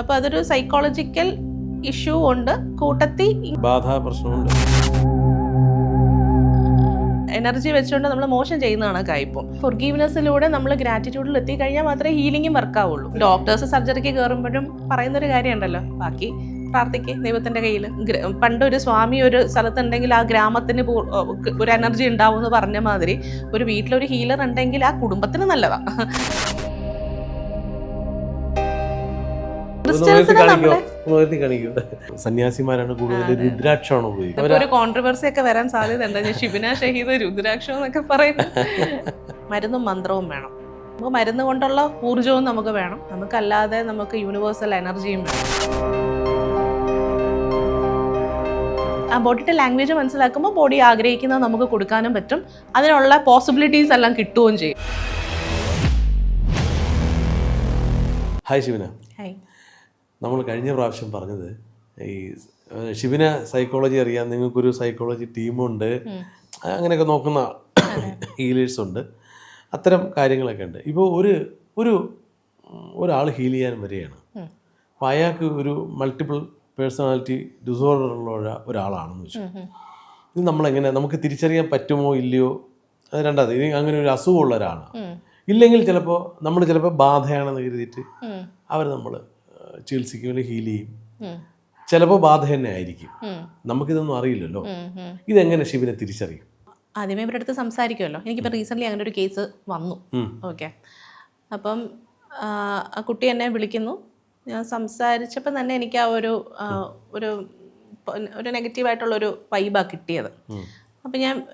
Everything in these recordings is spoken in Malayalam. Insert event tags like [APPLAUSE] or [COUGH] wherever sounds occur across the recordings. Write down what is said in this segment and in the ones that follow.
അപ്പോൾ അതൊരു സൈക്കോളജിക്കൽ ഇഷ്യൂ ഉണ്ട്. കൂട്ടത്തിൽ ബാധ പ്രശ്നമുണ്ട്. എനർജി വെച്ചുകൊണ്ട് നമ്മൾ മോശം ചെയ്യുന്നതാണ് ഇപ്പം. ഫൊർഗീവ്നെസ്സിലൂടെ നമ്മൾ ഗ്രാറ്റിറ്റ്യൂഡിൽ എത്തിക്കഴിഞ്ഞാൽ മാത്രമേ ഹീലിംഗും വർക്കാവുള്ളൂ ഡോക്ടേഴ്സ് സർജറിക്ക് കയറുമ്പോഴും പറയുന്നൊരു കാര്യമുണ്ടല്ലോ. ബാക്കി പ്രാർത്ഥിക്കേ ദൈവത്തിന്റെ കയ്യിൽ പണ്ടൊരു സ്വാമി ഒരു സ്ഥലത്തുണ്ടെങ്കിൽ ആ ഗ്രാമത്തിന് ഒരു എനർജി ഉണ്ടാവും എന്ന് പറഞ്ഞ മാതിരി ഒരു വീട്ടിലൊരു ഹീലർ ഉണ്ടെങ്കിൽ ആ കുടുംബത്തിന് നല്ലതാ. സന്യാസിമാരാണ് കൂടുതൽ രുദ്രാക്ഷമാണ് ഉപയോഗിക്കുന്നത്. ഒരു കോൺട്രവേഴ്സി ഒക്കെ വരാൻ സാധ്യത എന്താ? ശിബിന ഷഹീദ് രുദ്രാക്ഷം എന്നൊക്കെ പറയുന്നത്. മരുന്നും മന്ത്രവും വേണം. നമുക്ക് മരുന്ന് കൊണ്ടുള്ള ഊർജവും നമുക്ക് വേണം. നമുക്കല്ലാതെ നമുക്ക് യൂണിവേഴ്സൽ എനർജിയും വേണം. ആ ബോഡിയുടെ ലാംഗ്വേജ് മനസ്സിലാക്കുമ്പോൾ ബോഡി ആഗ്രഹിക്കുന്നത് നമുക്ക് കൊടുക്കാനും പറ്റും. അതിനുള്ള പോസിബിലിറ്റീസ് എല്ലാം കിട്ടുകയും ചെയ്യും. ഹായ് ശിവന നമ്മൾ കഴിഞ്ഞ പ്രാവശ്യം പറഞ്ഞത് ഈ ശിവന സൈക്കോളജി അറിയാം നിങ്ങൾക്കൊരു സൈക്കോളജി ടീമുണ്ട് അങ്ങനെയൊക്കെ നോക്കുന്ന ഹീലേഴ്സ് ഉണ്ട്. അത്തരം കാര്യങ്ങളൊക്കെ ഉണ്ട്. ഇപ്പോൾ ഒരു ഒരു ഒരാൾ ഹീൽ ചെയ്യാൻ വരികയാണ്. അപ്പോൾ അയാൾക്ക് ഒരു മൾട്ടിപ്പിൾ പേഴ്സണാലിറ്റി ഡിസോർഡർ ഉള്ള ഒരാ- ഒരാളാണെന്ന് വെച്ചു. ഇത് നമ്മളെങ്ങനെ നമുക്ക് തിരിച്ചറിയാൻ പറ്റുമോ ഇല്ലയോ? അത് രണ്ടാമത് ഇനി അങ്ങനെ ഒരു അസുഖമുള്ള ഒരാളാണ്. ഇല്ലെങ്കിൽ ചിലപ്പോൾ നമ്മൾ ചിലപ്പോൾ ബാധയാണെന്ന് കരുതിയിട്ട് അവർ നമ്മൾ ചികിത്സിക്ക് അല്ലെങ്കിൽ ഹീൽ ചെയ്യും. ചിലപ്പോൾ ബാധ തന്നെ ആയിരിക്കും. നമുക്കിതൊന്നും അറിയില്ലല്ലോ. ഇതെങ്ങനെ ശിവനെ തിരിച്ചറിയും? ആദ്യമേ ഇവരുടെ അടുത്ത് സംസാരിക്കുമല്ലോ. എനിക്കിപ്പോൾ റീസെന്റ്ലി അങ്ങനെ ഒരു കേസ് വന്നു. ഓക്കെ അപ്പം ആ, കുട്ടി എന്നെ വിളിക്കുന്നു. ഞാൻ സംസാരിച്ചപ്പോൾ തന്നെ എനിക്ക് ആ ഒരു ഒരു ഒരു നെഗറ്റീവായിട്ടുള്ളൊരു വൈബാണ് കിട്ടിയത്. അപ്പം ഞാൻ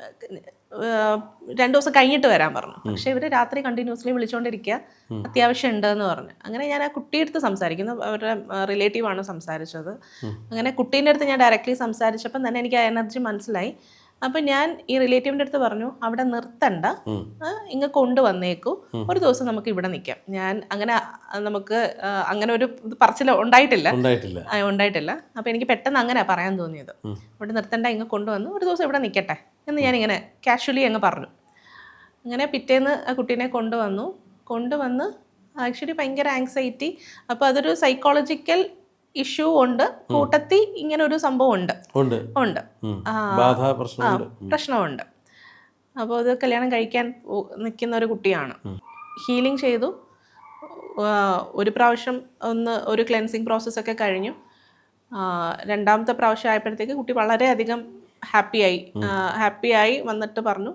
രണ്ട് ദിവസം കഴിഞ്ഞിട്ട് വരാൻ പറഞ്ഞു. പക്ഷെ ഇവർ രാത്രി കണ്ടിന്യൂസ്ലി വിളിച്ചുകൊണ്ടിരിക്കുക അത്യാവശ്യം ഉണ്ടെന്ന് പറഞ്ഞു. അങ്ങനെ ഞാൻ ആ കുട്ടിയുടെ അടുത്ത് സംസാരിക്കുന്നു. അവരുടെ റിലേറ്റീവാണ് സംസാരിച്ചത്. അങ്ങനെ കുട്ടീന്റെ അടുത്ത് ഞാൻ ഡയറക്റ്റ്ലി സംസാരിച്ചപ്പം തന്നെ എനിക്ക് ആ എനർജി മനസ്സിലായി. അപ്പം ഞാൻ ഈ റിലേറ്റീവിന്റെ അടുത്ത് പറഞ്ഞു അവിടെ നിർത്തണ്ട. ഇങ്ങ കൊണ്ടുവന്നേക്കൂ. ഒരു ദിവസം നമുക്ക് ഇവിടെ നിൽക്കാം ഞാൻ അങ്ങനെ നമുക്ക് അങ്ങനെ ഒരു പറച്ചിൽ ഉണ്ടായിട്ടില്ല. ഉണ്ടായിട്ടില്ല. അപ്പൊ എനിക്ക് പെട്ടെന്ന് അങ്ങനെ പറയാൻ തോന്നിയത്. അവിടെ നിർത്തണ്ട ഇങ്ങ് കൊണ്ടുവന്ന് ഒരു ദിവസം ഇവിടെ നിൽക്കട്ടെ എന്ന് ഞാൻ ഇങ്ങനെ കാഷ്വലി അങ്ങ് പറഞ്ഞു. അങ്ങനെ പിറ്റേന്ന് ആ കുട്ടീനെ കൊണ്ടുവന്നു. കൊണ്ടുവന്ന് ആക്ച്വലി ഭയങ്കര ആങ്സൈറ്റി അപ്പോൾ അതൊരു സൈക്കോളജിക്കൽ ഇഷ്യൂ ഉണ്ട്. കൂട്ടത്തിൽ ഇങ്ങനെ ഒരു സംഭവം ഉണ്ട്. ഉണ്ട് പ്രശ്നമുണ്ട്. അപ്പോൾ അത് കല്യാണം കഴിക്കാൻ നിൽക്കുന്ന ഒരു കുട്ടിയാണ്. ഹീലിംഗ് ചെയ്തു. ഒരു പ്രാവശ്യം ഒന്ന് ഒരു ക്ലെൻസിങ് പ്രോസസ്സൊക്കെ കഴിഞ്ഞു. രണ്ടാമത്തെ പ്രാവശ്യം ആയപ്പോഴത്തേക്ക് കുട്ടി വളരെയധികം ഹാപ്പിയായി ഹാപ്പിയായി വന്നിട്ട് പറഞ്ഞു.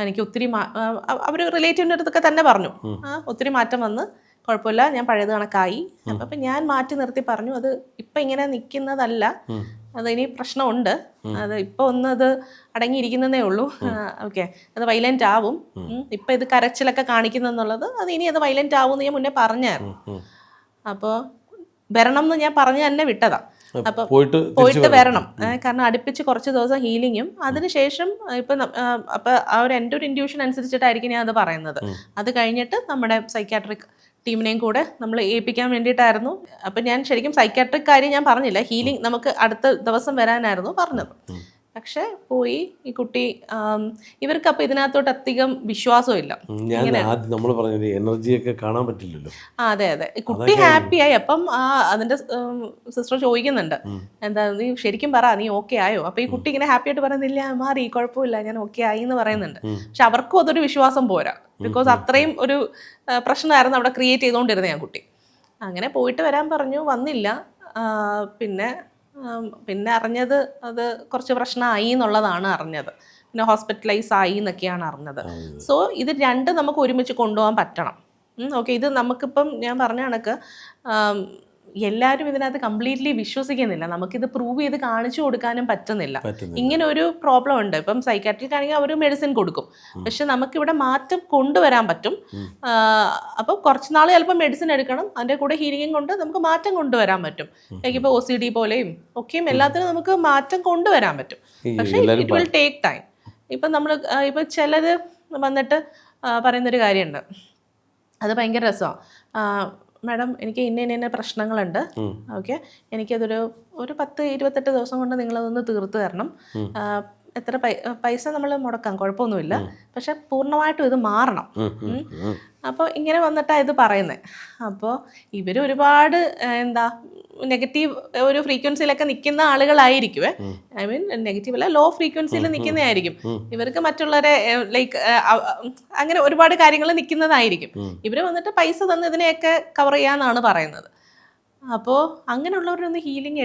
എനിക്ക് ഒത്തിരി അവർ റിലേറ്റീവിന്റെ അടുത്തൊക്കെ തന്നെ പറഞ്ഞു. ഒത്തിരി മാറ്റം വന്ന് കുഴപ്പമില്ല ഞാൻ പഴയത് കണക്കായി. അപ്പം അപ്പൊ ഞാൻ മാറ്റി നിർത്തി പറഞ്ഞു അത് ഇപ്പം ഇങ്ങനെ നിൽക്കുന്നതല്ല അത് ഇനി പ്രശ്നമുണ്ട്. അത് ഇപ്പൊ ഒന്ന് അത് അടങ്ങിയിരിക്കുന്നതേ ഉള്ളൂ. ഓക്കെ. അത് വൈലന്റ് ആവും. ഇപ്പൊ ഇത് കരച്ചിലൊക്കെ കാണിക്കുന്നെന്നുള്ളത് അത് ഇനി അത് വൈലന്റ് ആവും എന്ന് ഞാൻ മുന്നേ പറഞ്ഞായിരുന്നു. അപ്പോ അപ്പോൾ വരണം എന്ന് ഞാൻ പറഞ്ഞു തന്നെ വിട്ടതാ. അപ്പൊ പോയിട്ട് പോയിട്ട് വരണം. കാരണം അടുപ്പിച്ച് കുറച്ച് ദിവസം ഹീലിങ്ങും അതിനുശേഷം ഇപ്പൊ അപ്പൊ ആ ഒരു എന്റെ ഒരു ഇൻഡ്യൂഷൻ അനുസരിച്ചിട്ടായിരിക്കും ഞാൻ അത് പറയുന്നത്. അത് കഴിഞ്ഞിട്ട് നമ്മുടെ സൈക്കാട്രിക് ടീമിനെയും കൂടെ നമ്മൾ ഏൽപ്പിക്കാൻ വേണ്ടിയിട്ടായിരുന്നു. അപ്പം ഞാൻ ശരിക്കും സൈക്കാട്രിക് കാര്യം ഞാൻ പറഞ്ഞില്ല. ഹീലിംഗ് നമുക്ക് അടുത്ത ദിവസം വരാനായിരുന്നു പറഞ്ഞത്. പക്ഷെ പോയി ഈ കുട്ടി ഇവർക്ക് അപ്പൊ ഇതിനകത്തോട്ട് അധികം വിശ്വാസമില്ല. ഞാൻ ആദ്യം നമ്മൾ പറഞ്ഞത് എനർജിയൊക്കെ കാണാൻ പറ്റില്ലല്ലോ. അതെ അതെ. ഈ കുട്ടി ഹാപ്പിയായി. അപ്പം ആ അതിന്റെ സിസ്റ്റർ ചോദിക്കുന്നുണ്ട്. എന്താ നീ ശരിക്കും പറ നീ ഓക്കെ ആയോ? അപ്പൊ ഈ കുട്ടി ഇങ്ങനെ ഹാപ്പി ആയിട്ട് പറയുന്നില്ല മാറി കുഴപ്പമില്ല ഞാൻ ഓക്കെ ആയി എന്ന് പറയുന്നുണ്ട്. പക്ഷെ അവർക്കും അതൊരു വിശ്വാസം പോരാ. ബിക്കോസ് അത്രയും ഒരു പ്രശ്നമായിരുന്നു അവിടെ ക്രിയേറ്റ് ചെയ്തുകൊണ്ടിരുന്നത് ഞാൻ കുട്ടി. അങ്ങനെ പോയിട്ട് വരാൻ പറഞ്ഞു വന്നില്ല. പിന്നെ പിന്നെ അറിഞ്ഞത് അത് കുറച്ച് പ്രശ്നമായി എന്നുള്ളതാണ് അറിഞ്ഞത്. പിന്നെ ഹോസ്പിറ്റലൈസ് ആയി എന്നൊക്കെയാണ് അറിഞ്ഞത്. സോ ഇത് രണ്ട് നമുക്ക് ഒരുമിച്ച് കൊണ്ടുപോകാൻ പറ്റണം. ഓക്കെ ഇത് നമുക്കിപ്പം ഞാൻ പറഞ്ഞ കണക്ക് എല്ലാവരും ഇതിനകത്ത് കംപ്ലീറ്റ്ലി വിശ്വസിക്കുന്നില്ല. നമുക്കിത് പ്രൂവ് ചെയ്ത് കാണിച്ചു കൊടുക്കാനും പറ്റുന്നില്ല. ഇങ്ങനെ ഒരു പ്രോബ്ലം ഉണ്ട്. ഇപ്പം സൈക്കാട്രിക് ആണെങ്കിൽ അവർ മെഡിസിൻ കൊടുക്കും. പക്ഷെ നമുക്കിവിടെ മാറ്റം കൊണ്ടുവരാൻ പറ്റും. അപ്പോൾ കുറച്ച് നാൾ ചിലപ്പോൾ മെഡിസിൻ എടുക്കണം. അതിന്റെ കൂടെ ഹീലിംഗും കൊണ്ട് നമുക്ക് മാറ്റം കൊണ്ടുവരാൻ പറ്റും. ഇപ്പോൾ ഒ സി ഡി പോലെയും ഒക്കെയും എല്ലാത്തിനും നമുക്ക് മാറ്റം കൊണ്ടുവരാൻ പറ്റും. പക്ഷെ ഇറ്റ് വിൽ ടേക്ക് ടൈം ഇപ്പം നമ്മൾ ഇപ്പം ചിലത് വന്നിട്ട് പറയുന്നൊരു കാര്യമുണ്ട്. അത് ഭയങ്കര രസമാണ് മാഡം എനിക്ക് ഇന്ന ഇന്ന പ്രശ്നങ്ങളുണ്ട്. ഓക്കെ. എനിക്കതൊരു ഒരു പത്ത് ഇരുപത്തെട്ട് ദിവസം കൊണ്ട് നിങ്ങളതൊന്ന് തീർത്ത് തരണം. എത്ര പൈസ നമ്മൾ മുടക്കാം കുഴപ്പമൊന്നുമില്ല. പക്ഷെ പൂർണമായിട്ടും ഇത് മാറണം. അപ്പോൾ ഇങ്ങനെ വന്നിട്ടാണ് ഇത് പറയുന്നത് അപ്പോൾ ഇവർ ഒരുപാട് എന്താ നെഗറ്റീവ് ഒരു ഫ്രീക്വൻസിയിലൊക്കെ നിൽക്കുന്ന ആളുകളായിരിക്കും ഐ മീൻ നെഗറ്റീവ് അല്ല ലോ ഫ്രീക്വൻസിയിൽ നിൽക്കുന്നതായിരിക്കും ഇവർക്ക് മറ്റുള്ളവരെ ലൈക്ക് അങ്ങനെ ഒരുപാട് കാര്യങ്ങൾ നിൽക്കുന്നതായിരിക്കും ഇവർ വന്നിട്ട് പൈസ തന്ന് ഇതിനെയൊക്കെ കവർ ചെയ്യാന്നാണ് പറയുന്നത്. അപ്പോൾ അങ്ങനെയുള്ളവരൊന്നും ഹീലിംഗ്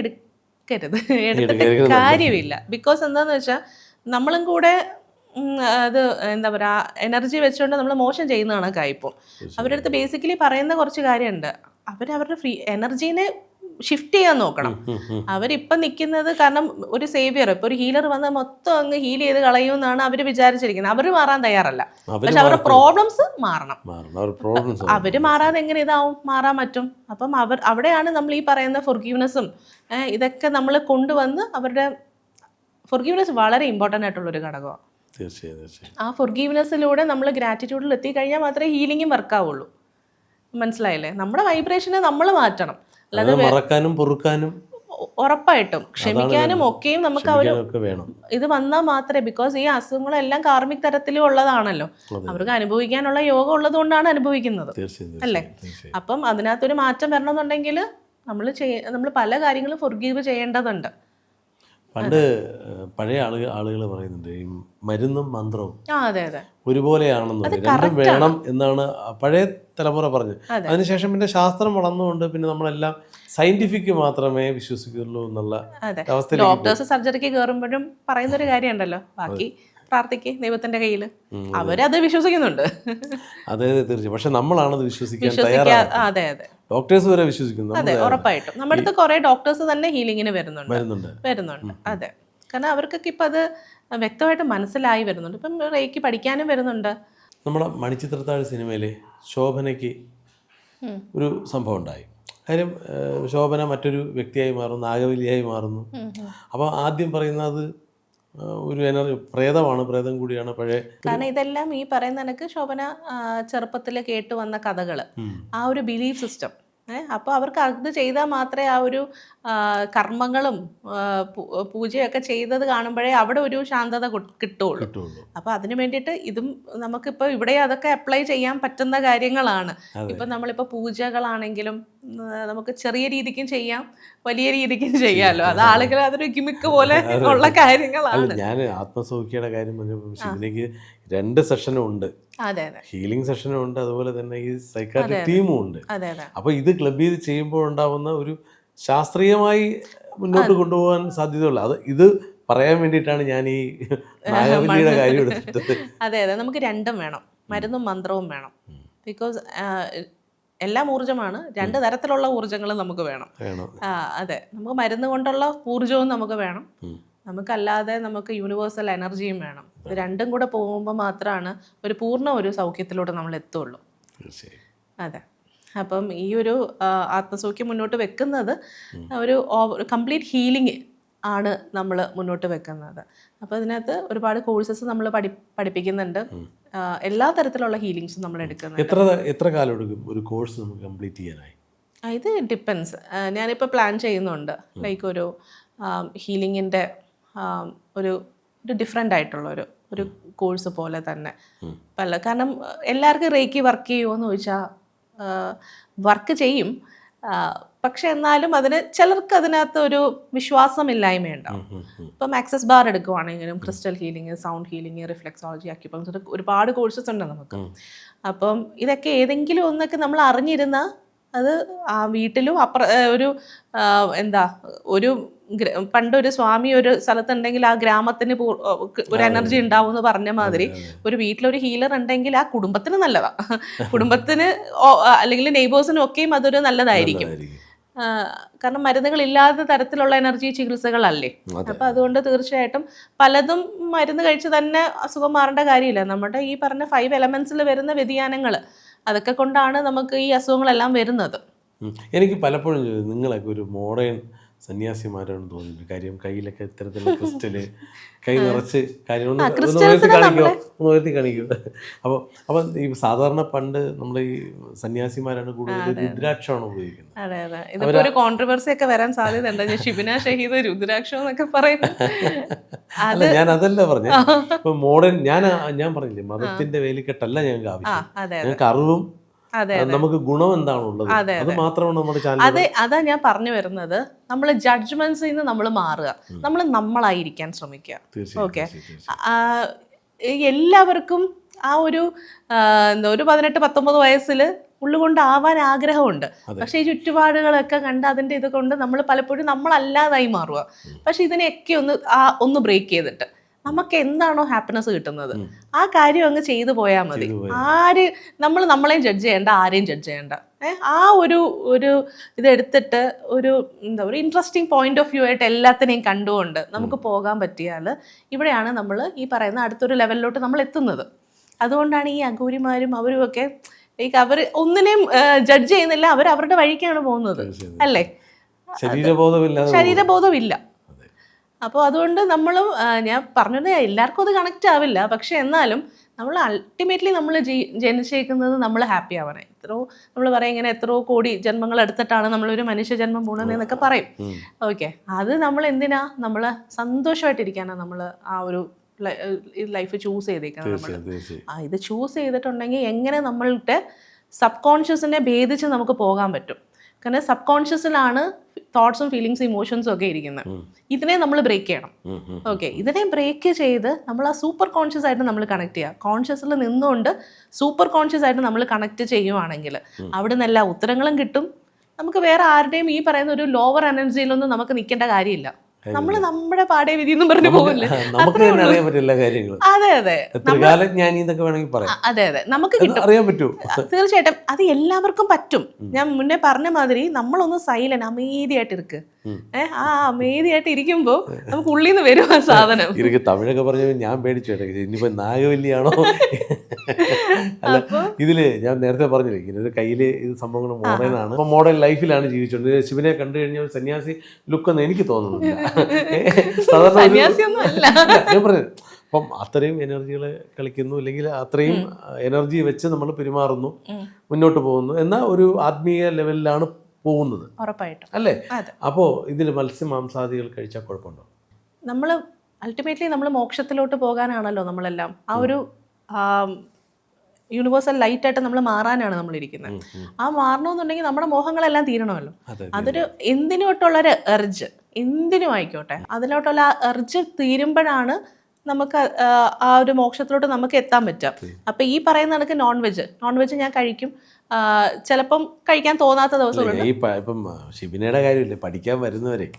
എടുക്കരുത്. എടുത്തിട്ട് കാര്യമില്ല. ബിക്കോസ് എന്താന്ന് വെച്ചാൽ നമ്മളും കൂടെ അത് എന്താ പറയുക എനർജി വെച്ചുകൊണ്ട് നമ്മൾ മോശം ചെയ്യുന്ന കണക്കായിപ്പോൾ അവരുടെ അടുത്ത് ബേസിക്കലി പറയുന്ന കുറച്ച് കാര്യമുണ്ട് അവർ അവരുടെ ഫ്രീ എനർജീനെ ഷിഫ്റ്റ് ചെയ്യാൻ നോക്കണം. അവരിപ്പം നിൽക്കുന്നത് കാരണം ഒരു സേവിയർ ഇപ്പൊ ഒരു ഹീലർ വന്ന് മൊത്തം അങ്ങ് ഹീൽ ചെയ്ത് കളയുമെന്നാണ് അവർ വിചാരിച്ചിരിക്കുന്നത്. അവർ മാറാൻ തയ്യാറല്ല. പക്ഷെ അവരുടെ പ്രോബ്ലംസ് മാറണം. അവർ മാറാതെ എങ്ങനെ ഇതാവും? മാറാൻ പറ്റും. അപ്പം അവർ അവിടെയാണ് നമ്മൾ ഈ പറയുന്ന ഫൊർഗീവ്നെസ്സും ഇതൊക്കെ നമ്മൾ കൊണ്ടുവന്ന് അവരുടെ ഫൊർഗീവ്നെസ് വളരെ ഇമ്പോർട്ടന്റ് ആയിട്ടുള്ള ഒരു ഘടകമാണ്. തീർച്ചയായും തീർച്ചയായും. ആ ഫൊർഗീവ്നെസ്സിലൂടെ നമ്മൾ ഗ്രാറ്റിറ്റ്യൂഡിൽ എത്തിക്കഴിഞ്ഞാൽ മാത്രമേ ഹീലിംഗും വർക്കാവുള്ളൂ മനസ്സിലായില്ലേ? നമ്മുടെ വൈബ്രേഷനെ നമ്മൾ മാറ്റണം. അല്ലാതെ മറക്കാനും പൊറുക്കാനും ഉറപ്പായിട്ടും. ക്ഷമിക്കാനും ഒക്കെയും നമുക്ക് അവർ ഇത് വന്നാൽ മാത്രമേ ബിക്കോസ് ഈ അസുഖങ്ങളെല്ലാം കാർമിക് തരത്തിലും ഉള്ളതാണല്ലോ. അവർക്ക് അനുഭവിക്കാനുള്ള യോഗം ഉള്ളത് കൊണ്ടാണ് അനുഭവിക്കുന്നത് അല്ലേ? അപ്പം അതിനകത്തൊരു മാറ്റം വരണമെന്നുണ്ടെങ്കിൽ നമ്മൾ ചെയ്യ നമ്മൾ പല കാര്യങ്ങളും ഫൊർഗീവ് ചെയ്യേണ്ടതുണ്ട്. പണ്ട് പഴയ ആളുകൾ ആളുകൾ പറയുന്നുണ്ട് ഈ മരുന്നും മന്ത്രവും ഒരുപോലെയാണെന്ന് രണ്ടും വേണം എന്നാണ് പഴയ തലമുറ പറഞ്ഞത് അതിനുശേഷം പിന്നെ ശാസ്ത്രം വളർന്നുകൊണ്ട് പിന്നെ നമ്മളെല്ലാം സയന്റിഫിക് മാത്രമേ വിശ്വസിക്കുള്ളൂ എന്നുള്ള അവസ്ഥ. ഡോക്ടേഴ്സ് സർജറിക്ക് കയറുമ്പോഴും പറയുന്നൊരു കാര്യമുണ്ടല്ലോ. ബാക്കി പ്രാർത്ഥിക്ക് ദൈവത്തിന്റെ കയ്യിൽ അവരത് വിശ്വസിക്കുന്നുണ്ട്. അതെ അതെ തീർച്ചയായും. പക്ഷെ നമ്മളാണത് വിശ്വസിക്കാൻ വിശ്വസിക്കാ അതെ അതെ. ഡോക്ടേഴ്സ് വരെ വിശ്വസിക്കുന്നു. അതെ ഉറപ്പായിട്ടും. നമ്മുടെ അടുത്ത് കുറെ ഡോക്ടേഴ്സ് തന്നെ ഹീലിങ്ങിന് വരുന്നുണ്ട്. വരുന്നുണ്ട്. വരുന്നുണ്ട്. അതെ. കാരണം അവർക്കൊക്കെ ഇപ്പം അത് വ്യക്തമായിട്ട് മനസ്സിലായി വരുന്നുണ്ട്. ഇപ്പം റേക്ക് പഠിക്കാനും വരുന്നുണ്ട്. നമ്മുടെ മണിച്ചിത്രത്താഴ് സിനിമയിലെ ശോഭനയ്ക്ക് ഒരു സംഭവം ഉണ്ടായി. കാര്യം ശോഭന മറ്റൊരു വ്യക്തിയായി മാറുന്നു നാഗവല്ലിയായി മാറുന്നു. അപ്പോൾ ആദ്യം പറയുന്നത് ഒരു എനർജി പ്രേതമാണ് പ്രേതം കൂടിയാണ് പഴയ കാരണം ഇതെല്ലാം ഈ പറയുന്ന എനിക്ക് ശോഭന ചെറുപ്പത്തിൽ കേട്ടു വന്ന കഥകൾ ആ ഒരു ബിലീഫ് സിസ്റ്റം ഏഹ് അപ്പോൾ അവർക്ക് അത് ചെയ്താൽ മാത്രമേ ആ ഒരു കർമ്മങ്ങളും പൂജയൊക്കെ ചെയ്തത് കാണുമ്പോഴേ അവിടെ ഒരു ശാന്തത കിട്ടുള്ളൂ. അപ്പോൾ അതിന് വേണ്ടിയിട്ട് ഇതും നമുക്കിപ്പോൾ ഇവിടെ അതൊക്കെ അപ്ലൈ ചെയ്യാൻ പറ്റുന്ന കാര്യങ്ങളാണ്. ഇപ്പൊ നമ്മളിപ്പോൾ പൂജകളാണെങ്കിലും നമുക്ക് ചെറിയ രീതിക്കും ചെയ്യാം വലിയ രീതിക്കും ചെയ്യാമല്ലോ അത് ആളുകൾ അതൊരു ഗിമിക്ക് പോലെ ഉള്ള കാര്യങ്ങളാണ്. ഞാൻ ആത്മസൗഖ്യയുടെ കാര്യം പറഞ്ഞപ്പോൾ രണ്ട് സെഷനും ഉണ്ട്. ഹീലിംഗ് സെഷനും ഉണ്ട് അതുപോലെ തന്നെ ഈ സൈക്കാട്രിക് ടീമും ഉണ്ട്. അപ്പൊ ഇത് ക്ലബ് ചെയ്ത് ചെയ്യുമ്പോൾ ഉണ്ടാവുന്ന ഒരു ശാസ്ത്രീയമായി മുന്നോട്ട് കൊണ്ടുപോകാൻ സാധ്യതയുള്ള അത് ഇത് പറയാൻ വേണ്ടിയിട്ടാണ് ഞാൻ ഈ [LAUGHS] നാഗവല്ലിയുടെ കാര്യം എടുത്തിട്ടത്. അതെ അതെ നമുക്ക് രണ്ടും വേണം. മരുന്നും മന്ത്രവും വേണം. ബിക്കോസ് എല്ലാം ഊർജമാണ്. രണ്ട് തരത്തിലുള്ള ഊർജങ്ങൾ നമുക്ക് വേണം. അതെ നമുക്ക് മരുന്ന് കൊണ്ടുള്ള ഊർജവും നമുക്ക് വേണം. നമുക്കല്ലാതെ നമുക്ക് യൂണിവേഴ്സൽ എനർജിയും വേണം. ഇത് രണ്ടും കൂടെ പോകുമ്പോൾ മാത്രമാണ് ഒരു പൂർണ ഒരു സൗഖ്യത്തിലൂടെ നമ്മൾ എത്തുള്ളൂ. അതെ. അപ്പം ഈ ഒരു ആത്മസൗഖ്യം മുന്നോട്ട് വെക്കുന്നത് ഒരു കംപ്ലീറ്റ് ഹീലിംഗ് ആണ് നമ്മൾ മുന്നോട്ട് വെക്കുന്നത്. അപ്പോൾ ഇതിനകത്ത് ഒരുപാട് കോഴ്സസ് നമ്മൾ പഠി പഠിപ്പിക്കുന്നുണ്ട്. എല്ലാ തരത്തിലുള്ള ഹീലിങ്സും നമ്മൾ എടുക്കുന്നുണ്ട്. എത്ര എത്ര കാലം എടുക്കും ഒരു കോഴ്സ് നമുക്ക് കംപ്ലീറ്റ് ചെയ്യാനായി? ഇത് ഡിപ്പെൻസ്. ഞാനിപ്പോൾ പ്ലാൻ ചെയ്യുന്നുണ്ട്. ലൈക്ക് ഒരു ഹീലിങ്ങിന്റെ ഒരു ഒരു ഡിഫറെന്റ് ആയിട്ടുള്ള ഒരു ഒരു കോഴ്സ് പോലെ തന്നെ. പല കാരണം എല്ലാവർക്കും റേക്കി വർക്ക് ചെയ്യുമോ എന്ന് ചോദിച്ചാൽ വർക്ക് ചെയ്യും. പക്ഷെ എന്നാലും അതിന് ചിലർക്ക് അതിനകത്ത് ഒരു വിശ്വാസമില്ലായ്മയുണ്ടാവും. ഇപ്പം access bar എടുക്കുവാണെങ്കിലും crystal healing sound healing reflexology acupuncture ഒരുപാട് കോഴ്സസ് ഉണ്ട് നമുക്ക്. അപ്പം ഇതൊക്കെ ഏതെങ്കിലും ഒന്നൊക്കെ നമ്മൾ അറിഞ്ഞിരുന്ന അത് ആ വീട്ടിലും അപ്പുറ ഒരു എന്താ ഒരു പണ്ടൊരു സ്വാമി ഒരു സ്ഥലത്തുണ്ടെങ്കിൽ ആ ഗ്രാമത്തിന് ഒരു എനർജി ഉണ്ടാവും എന്ന് പറഞ്ഞ മാതിരി ഒരു വീട്ടിലൊരു ഹീലർ ഉണ്ടെങ്കിൽ ആ കുടുംബത്തിന് നല്ലതാ. [LAUGHS] കുടുംബത്തിന് അല്ലെങ്കിൽ നെയ്ബേഴ്സിനും ഒക്കെയും അതൊരു നല്ലതായിരിക്കും. കാരണം മരുന്നുകൾ ഇല്ലാത്ത തരത്തിലുള്ള എനർജി ചികിത്സകളല്ലേ. അപ്പൊ അതുകൊണ്ട് തീർച്ചയായിട്ടും പലതും മരുന്ന് കഴിച്ച് തന്നെ അസുഖം മാറേണ്ട കാര്യമില്ല. നമ്മുടെ ഈ പറഞ്ഞ ഫൈവ് എലമെന്റ്സിൽ വരുന്ന വ്യതിയാനങ്ങൾ അതൊക്കെ കൊണ്ടാണ് നമുക്ക് ഈ അസുഖങ്ങളെല്ലാം വരുന്നത്. എനിക്ക് പലപ്പോഴും നിങ്ങളൊക്കെ ഒരു മോഡേൺ സന്യാസിമാരാണെന്ന് തോന്നുന്നു. കാര്യം കയ്യിലൊക്കെ ഇത്തരത്തിലുള്ള ക്രിസ്റ്റൽ കൈ നിറച്ച് കാര്യം ഒന്ന് ഉയർത്തി കാണിക്കോ? ഒന്ന് ഉയർത്തി കാണിക്കോ? അപ്പോൾ അപ്പോൾ ഈ സാധാരണ പണ്ട് നമ്മൾ ഈ സന്യാസിമാരാണ് കൂടുതൽ രുദ്രാക്ഷമാണ് ഉപയോഗിക്കുന്നത്. ഒരു കോൺട്രവേഴ്സി ഒക്കെ വരാൻ സാധ്യതയുണ്ട്. ഞാൻ ഷിബിന ഷഹീദ് രുദ്രാക്ഷം എന്നൊക്കെ പറയുന്നത്. അല്ല ഞാൻ അതല്ല പറഞ്ഞു ഇപ്പൊ മോഡേൺ ഞാൻ ഞാൻ പറഞ്ഞില്ലേ മതത്തിന്റെ വേലിക്കെട്ടല്ല ഞങ്ങൾക്ക് ആവശ്യം. ഞങ്ങൾക്ക് അറിവും നമുക്ക് ഗുണം എന്താണുള്ളത്? അതെ, അത് മാത്രമാണ് നമ്മുടെ ചാനൽ അതെ അതാ ഞാൻ പറഞ്ഞു വരുന്നത്. നമ്മൾ ജഡ്ജ്മെന്റ്സിൽ നിന്ന് നമ്മൾ മാറുക. നമ്മൾ നമ്മളായിരിക്കാൻ ശ്രമിക്കുക. ഓക്കെ. എല്ലാവർക്കും ആ ഒരു എന്താ ഒരു പതിനെട്ട് പത്തൊമ്പത് വയസ്സിൽ ഉള്ളുകൊണ്ട് ആവാൻ ആഗ്രഹമുണ്ട്. പക്ഷേ ഈ ചുറ്റുപാടുകളൊക്കെ കണ്ട് അതിന്റെ ഇത് കൊണ്ട് നമ്മൾ പലപ്പോഴും നമ്മളല്ലാതായി മാറുക. പക്ഷെ ഇതിനെയൊക്കെ ഒന്ന് ആ ഒന്ന് ബ്രേക്ക് ചെയ്തിട്ട് നമുക്ക് എന്താണോ ഹാപ്പിനെസ് കിട്ടുന്നത് ആ കാര്യം അങ്ങ് ചെയ്തു പോയാൽ മതി. ആര് നമ്മൾ നമ്മളെയും ജഡ്ജ് ചെയ്യേണ്ട ആരെയും ജഡ്ജ് ചെയ്യേണ്ട. ആ ഒരു ഒരു ഇതെടുത്തിട്ട് ഒരു എന്താ ഒരു ഇൻട്രസ്റ്റിംഗ് പോയിന്റ് ഓഫ് വ്യൂ ആയിട്ട് എല്ലാത്തിനെയും കണ്ടുകൊണ്ട് നമുക്ക് പോകാൻ പറ്റിയാൽ ഇവിടെയാണ് നമ്മൾ ഈ പറയുന്ന അടുത്തൊരു ലെവലിലോട്ട് നമ്മൾ എത്തുന്നത്. അതുകൊണ്ടാണ് ഈ അഗൂരിമാരും അവരും ഒക്കെ ലൈക്ക് അവർ ഒന്നിനെയും ജഡ്ജ് ചെയ്യുന്നില്ല അവർ അവരുടെ വഴിക്കാണ് പോകുന്നത്. അല്ലേ? ശരീരബോധമില്ല ശരീരബോധമില്ല. അപ്പോൾ അതുകൊണ്ട് നമ്മളും ഞാൻ പറഞ്ഞത് എല്ലാവർക്കും അത് കണക്റ്റ് ആവില്ല. പക്ഷെ എന്നാലും നമ്മൾ അൾട്ടിമേറ്റ്ലി നമ്മൾ ജനിച്ചേക്കുന്നത് നമ്മൾ ഹാപ്പി ആവണേ. എത്രയോ നമ്മൾ പറയും ഇങ്ങനെ എത്രയോ കോടി ജന്മങ്ങൾ എടുത്തിട്ടാണ് നമ്മളൊരു മനുഷ്യ ജന്മം പോണെന്നൊക്കെ പറയും. ഉം. ഓക്കെ. അത് നമ്മൾ എന്തിനാ? നമ്മൾ സന്തോഷമായിട്ടിരിക്കാനാണ് നമ്മൾ ആ ഒരു ലൈഫ് ചൂസ് ചെയ്തേക്കുന്നത് നമ്മൾ ആ ഇത് ചൂസ് ചെയ്തിട്ടുണ്ടെങ്കിൽ എങ്ങനെ നമ്മളുടെ സബ് കോൺഷ്യസിനെ ഭേദിച്ച് നമുക്ക് പോകാൻ പറ്റും? കാരണം സബ് കോൺഷ്യസിലാണ് തോട്ട്സും ഫീലിങ്സും ഇമോഷൻസും ഒക്കെ ഇരിക്കുന്നത്. ഇതിനെ നമ്മൾ ബ്രേക്ക് ചെയ്യണം. ഓക്കെ ഇതിനെ ബ്രേക്ക് ചെയ്ത് നമ്മൾ ആ സൂപ്പർ കോൺഷ്യസ് ആയിട്ട് നമ്മൾ കണക്ട് ചെയ്യുക കോൺഷ്യസിൽ നിന്നുകൊണ്ട് സൂപ്പർ കോൺഷ്യസ് ആയിട്ട് നമ്മൾ കണക്ട് ചെയ്യുവാണെങ്കിൽ അവിടെ നിന്ന് എല്ലാ ഉത്തരങ്ങളും കിട്ടും. നമുക്ക് വേറെ ആരുടെയും ഈ പറയുന്ന ഒരു ലോവർ എനർജിയിലൊന്നും നമുക്ക് നിൽക്കേണ്ട കാര്യമില്ല. നമ്മൾ നമ്മുടെ പാടേ വിധി എന്നും പറഞ്ഞു പോകില്ലേ നമുക്ക് തന്നെ അറിയാൻ പറ്റും എല്ലാ അതെ അതെ. കാലം ഞാൻ ഇതൊക്കെ വേണമെങ്കിൽ പറയാം. അതെ അതെ. നമുക്ക് അറിയാൻ പറ്റൂ തീർച്ചയായിട്ടും. അത് എല്ലാവർക്കും പറ്റും. ഞാൻ മുന്നേ പറഞ്ഞ മാതിരി നമ്മളൊന്ന് സൈലന്റ് അമേദിയായിട്ട് ഇരിക്ക്. ഉം. ഏഹ് ആ അമേദിയായിട്ട് ഇരിക്കുമ്പോ നമുക്ക് ഉള്ളിൽ നിന്ന് വരും ആ സാധനം. ഇതൊക്കെ തമിഴൊക്കെ പറഞ്ഞു ഞാൻ പേടിച്ചു ഇനിയിപ്പോ നാഗവല്ലിയാണോ? അല്ല ഇതിൽ ഞാൻ നേരത്തെ പറഞ്ഞില്ലേ ഇതിന്റെ കയ്യിൽ ഇത് സംഭവങ്ങൾ മോഡേണാണ് അപ്പൊ മോഡേൺ ലൈഫിലാണ് ജീവിച്ചോണ്ട് ശിവനെ കണ്ടു കഴിഞ്ഞാൽ സന്യാസി ലുക്കൊന്നും എനിക്ക് തോന്നുന്നില്ല. [LAUGHS] സാധാരണ ഞാൻ പറഞ്ഞത് അപ്പം അത്രയും എനർജികൾ കളിക്കുന്നു അല്ലെങ്കിൽ അത്രയും എനർജി വെച്ച് നമ്മൾ പെരുമാറുന്നു മുന്നോട്ട് പോകുന്നു. എന്ന ഒരു ആത്മീയ ലെവലിലാണ് പോകുന്നത്. ഉറപ്പായിട്ടും. അല്ലേ. അപ്പോൾ ഇതിൽ മത്സ്യമാംസാദികൾ കഴിച്ചാൽ കുഴപ്പമുണ്ടോ? നമ്മൾ അൾട്ടിമേറ്റ്ലി നമ്മൾ മോക്ഷത്തിലോട്ട് പോകാനാണല്ലോ നമ്മളെല്ലാം. ആ ഒരു യൂണിവേഴ്സൽ ലൈറ്റ് ആയിട്ട് നമ്മൾ മാറാനാണ് നമ്മൾ ഇരിക്കുന്നത്. ആ മാറണമെന്നുണ്ടെങ്കിൽ നമ്മുടെ മോഹങ്ങളെല്ലാം തീരണമല്ലോ. അതെ അതൊരു എന്തിനോട്ടുള്ളൊരു എർജ് എന്തിനും ആയിക്കോട്ടെ. അതിലോട്ടുള്ള ആ എർജ് തീരുമ്പോഴാണ് നമുക്ക് ആ, ഒരു മോക്ഷത്തിലോട്ട് നമുക്ക് എത്താൻ പറ്റുക. അപ്പം ഈ പറയുന്ന കണക്ക് നോൺ വെജ് നോൺ വെജ് ഞാൻ കഴിക്കും. ചിലപ്പം കഴിക്കാൻ തോന്നാത്ത ദിവസങ്ങളുണ്ട് ഈ പ- ഇപ്പം ഷിബിനയുടെ കാര്യമില്ലേ പഠിക്കാൻ വരുന്നവരെ.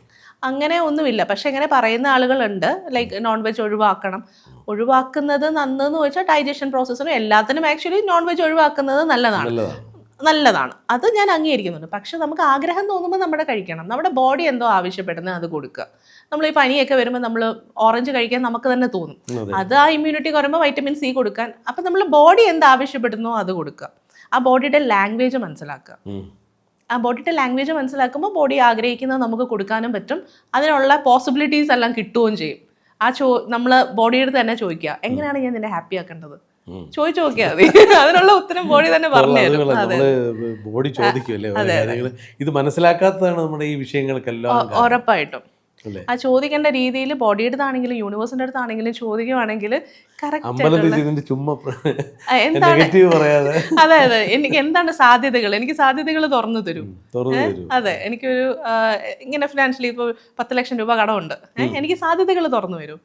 അങ്ങനെ ഒന്നുമില്ല. പക്ഷെ ഇങ്ങനെ പറയുന്ന ആളുകളുണ്ട്. ലൈക്ക് നോൺ വെജ് ഒഴിവാക്കണം. ഒഴിവാക്കുന്നത് നന്നെന്ന് വെച്ചാൽ ഡൈജഷൻ പ്രോസസ്സിനും എല്ലാത്തിനും ആക്ച്വലി നോൺ വെജ് ഒഴിവാക്കുന്നത് നല്ലതാണ്. നല്ലതാണ്. നല്ലതാണ്. അത് ഞാൻ അംഗീകരിക്കുന്നുണ്ട്. പക്ഷെ നമുക്ക് ആഗ്രഹം തോന്നുമ്പോൾ നമ്മുടെ കഴിക്കണം. നമ്മുടെ ബോഡി എന്തോ ആവശ്യപ്പെടുന്നത് അത് കൊടുക്കുക. നമ്മൾ ഈ പനിയൊക്കെ വരുമ്പോൾ നമ്മൾ ഓറഞ്ച് കഴിക്കാൻ നമുക്ക് തന്നെ തോന്നും. അതെ. അത് ആ ഇമ്മ്യൂണിറ്റി കുറയുമ്പോൾ വൈറ്റമിൻ സി കൊടുക്കാൻ. അപ്പം നമ്മൾ ബോഡി എന്ത് ആവശ്യപ്പെടുന്നോ അത് കൊടുക്കുക. ആ ബോഡിയുടെ ലാംഗ്വേജ് മനസ്സിലാക്കുക. ആ ബോഡിയുടെ ലാംഗ്വേജ് മനസ്സിലാക്കുമ്പോൾ ബോഡി ആഗ്രഹിക്കുന്നത് നമുക്ക് കൊടുക്കാനും പറ്റും. അതിനുള്ള പോസിബിലിറ്റീസ് എല്ലാം കിട്ടുകയും ചെയ്യും. ആ ചോ നമ്മൾ ബോഡിയുടെ തന്നെ ചോദിക്കുക എങ്ങനെയാണ് ഞാൻ നിന്നെ ഹാപ്പി ആക്കേണ്ടത്. ചോദിച്ചു നോക്കിയാൽ മതി. [LAUGHS] അതിനുള്ള ഉത്തരം ബോഡി തന്നെ പറഞ്ഞു ബോഡി ചോദിക്കുമല്ലേ ഇത് മനസ്സിലാക്കാത്തതാണ് നമ്മുടെ ഈ വിഷയങ്ങൾക്കെല്ലാം. ഉറപ്പായിട്ടും ആ ചോദിക്കേണ്ട രീതിയിൽ ബോഡിയുടെ അടുത്താണെങ്കിലും യൂണിവേഴ്സിന്റെ അടുത്താണെങ്കിലും ചോദിക്കുവാണെങ്കിൽ കറക്റ്റ് അമ്പലത്തിൽ ഇതിന്റെ ചുമ്മാ [LAUGHS] എന്താണ്? നെഗറ്റീവ് പറയാതെ. [LAUGHS] അതെ അതെ. എനിക്ക് എന്താണ് സാധ്യതകൾ? എനിക്ക് സാധ്യതകൾ തുറന്നു തരും. അതെ. എനിക്കൊരു ഇങ്ങനെ ഫിനാൻഷ്യലി ഇപ്പോൾ പത്ത് ലക്ഷം രൂപ കടമുണ്ട്. എനിക്ക് സാധ്യതകൾ തുറന്നു വരും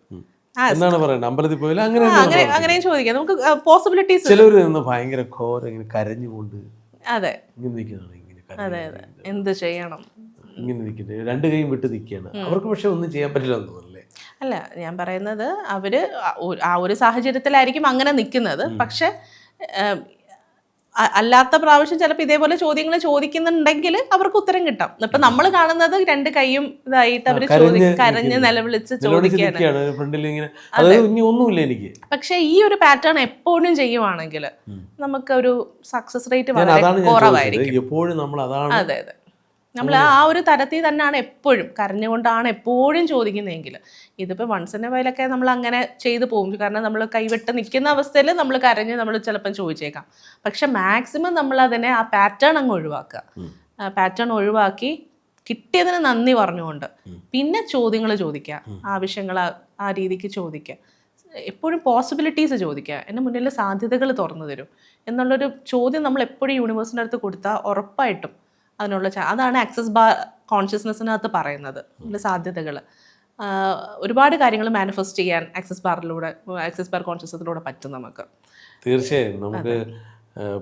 എന്താണ് എന്നാണ് പറയണ്ടത് അമ്പലത്തിൽ പോയാലും അങ്ങനെ അങ്ങനെയും ചോദിക്കാം. നമുക്ക് പോസിബിലിറ്റീസ് നിന്ന് ഭയങ്കര ഘോര ഇങ്ങനെ കരഞ്ഞുകൊണ്ട് അതെ. അതെ അതെ. എന്ത് ചെയ്യണം? ഇങ്ങനെ നിൽക്കുന്നത്. രണ്ട് കൈയും വിട്ട് നിൽക്കുകയാണ്. അവർക്ക് പക്ഷെ ഒന്നും ചെയ്യാൻ പറ്റില്ല എന്ന് തോന്നുന്നല്ലേ? അല്ല ഞാൻ പറയുന്നത് അവർ ആ ഒരു- സാഹചര്യത്തിലായിരിക്കും അങ്ങനെ നിൽക്കുന്നത്. പക്ഷെ അല്ലാത്ത പ്രാവശ്യം ചിലപ്പോൾ ഇതേപോലെ ചോദ്യങ്ങൾ ചോദിക്കുന്നുണ്ടെങ്കിൽ അവർക്ക് ഉത്തരം കിട്ടാം. ഇപ്പൊ നമ്മൾ കാണുന്നത് രണ്ട് കൈയും ഇതായിട്ട് അവർ കരഞ്ഞ്. നിലവിളിച്ച് ചോദിക്കുകയാണ്. പക്ഷെ ഈ ഒരു പാറ്റേൺ എപ്പോഴും ചെയ്യുവാണെങ്കിൽ നമുക്ക് ഒരു സക്സസ് റേറ്റ് വളരെ കുറവായിരിക്കും. എപ്പോഴും നമ്മൾ അതാണ് അതെ അതെ. നമ്മൾ ആ ഒരു തരത്തിൽ തന്നെയാണ് എപ്പോഴും കരഞ്ഞുകൊണ്ടാണ് എപ്പോഴും ചോദിക്കുന്നതെങ്കിൽ ഇതിപ്പോൾ വൺസ് ഇൻ എ വൈലൊക്കെ നമ്മൾ അങ്ങനെ ചെയ്തു പോകും. കാരണം നമ്മൾ കൈവിട്ട് നിൽക്കുന്ന അവസ്ഥയിൽ നമ്മൾ കരഞ്ഞ് നമ്മൾ ചിലപ്പം ചോദിച്ചേക്കാം. പക്ഷെ മാക്സിമം നമ്മൾ അതിനെ ആ പാറ്റേൺ അങ്ങ് ഒഴിവാക്കുക. പാറ്റേൺ ഒഴിവാക്കി കിട്ടിയതിന് നന്ദി പറഞ്ഞുകൊണ്ട് പിന്നെ ചോദ്യങ്ങൾ ചോദിക്കുക. ആവശ്യങ്ങൾ ആ- ആ രീതിക്ക് ചോദിക്കുക. എപ്പോഴും പോസിബിലിറ്റീസ് ചോദിക്കുക. എന്റെ മുന്നിൽ സാധ്യതകൾ തുറന്നു തരും. എന്നുള്ളൊരു ചോദ്യം നമ്മൾ എപ്പോഴും യൂണിവേഴ്സിന്റെ അടുത്ത് കൊടുത്താൽ ഉറപ്പായിട്ടും അതിനുള്ള അതാണ് ആക്സസ് ബാ കോൺഷ്യസ്നെസ്സിനകത്ത് പറയുന്നത് അതിന്റെ സാധ്യതകൾ ഒരുപാട് കാര്യങ്ങൾ മാനിഫെസ്റ്റ് ചെയ്യാൻ ആക്സസ് ബാറിലൂടെ ആക്സസ് ബാർ കോൺഷ്യസ്നെസ്സിലൂടെ പറ്റും നമുക്ക്. തീർച്ചയായും നമുക്ക്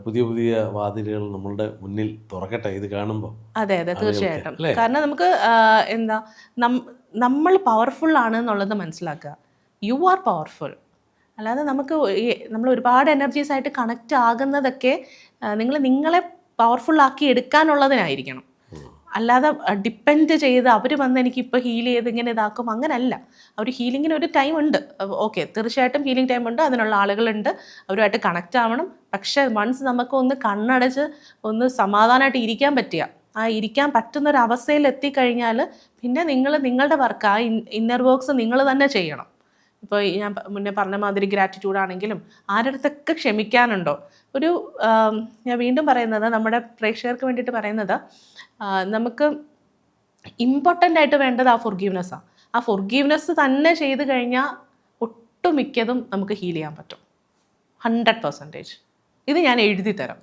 പുതിയ പുതിയ വാതിലുകൾ നമ്മളുടെ മുന്നിൽ തുറക്കട്ടെ ഇത് കാണുമ്പോൾ അതെ അതെ തീർച്ചയായിട്ടും. കാരണം നമുക്ക് എന്താ നമ്മൾ പവർഫുൾ ആണ് എന്നുള്ളത് മനസ്സിലാക്കുക. യു ആർ പവർഫുൾ അല്ലാതെ നമുക്ക് നമ്മൾ ഒരുപാട് എനർജീസ് ആയിട്ട് കണക്റ്റ് ആകുന്നതൊക്കെ നിങ്ങൾ നിങ്ങളെ പവർഫുൾ ആക്കി എടുക്കാനുള്ളതിനായിരിക്കണം. അല്ലാതെ ഡിപ്പെൻഡ് ചെയ്ത് അവർ വന്ന് എനിക്ക് ഇപ്പോൾ ഹീൽ ചെയ്ത് ഇങ്ങനെ ഇതാക്കും അങ്ങനല്ല. അവർ ഹീലിങ്ങിന് ഒരു ടൈം ഉണ്ട്. ഓക്കെ തീർച്ചയായിട്ടും ഹീലിംഗ് ടൈം ഉണ്ട്. അതിനുള്ള ആളുകളുണ്ട്. അവരുമായിട്ട് കണക്റ്റ് ആവണം. പക്ഷേ വൺസ് നമുക്ക് ഒന്ന് കണ്ണടച്ച് ഒന്ന് സമാധാനമായിട്ട് ഇരിക്കാൻ പറ്റുക. ആ ഇരിക്കാൻ പറ്റുന്ന ഒരു അവസ്ഥയിൽ എത്തിക്കഴിഞ്ഞാൽ പിന്നെ നിങ്ങൾ നിങ്ങളുടെ വർക്ക് ആ ഇന്നർ വർക്ക്സ് നിങ്ങൾ തന്നെ ചെയ്യണം. ഇപ്പോൾ ഞാൻ മുന്നേ പറഞ്ഞ മാതിരി ഗ്രാറ്റിറ്റ്യൂഡ് ആണെങ്കിലും അടുത്തൊക്കെ ക്ഷമിക്കാനുണ്ടോ? ഒരു ഞാൻ വീണ്ടും പറയുന്നത് നമ്മുടെ പ്രേക്ഷകർക്ക് വേണ്ടിയിട്ട് പറയുന്നത് നമുക്ക് ഇമ്പോർട്ടന്റ് ആയിട്ട് വേണ്ടത് ആ ഫൊർഗീവ്നെസ്സാണ് ആ. ഫൊർഗീവ്നെസ് തന്നെ ചെയ്ത് കഴിഞ്ഞാൽ ഒട്ടുമിക്കതും നമുക്ക് ഹീൽ ചെയ്യാൻ പറ്റും. ഹൺഡ്രഡ് പെർസെന്റേജ് ഇത് ഞാൻ എഴുതി തരാം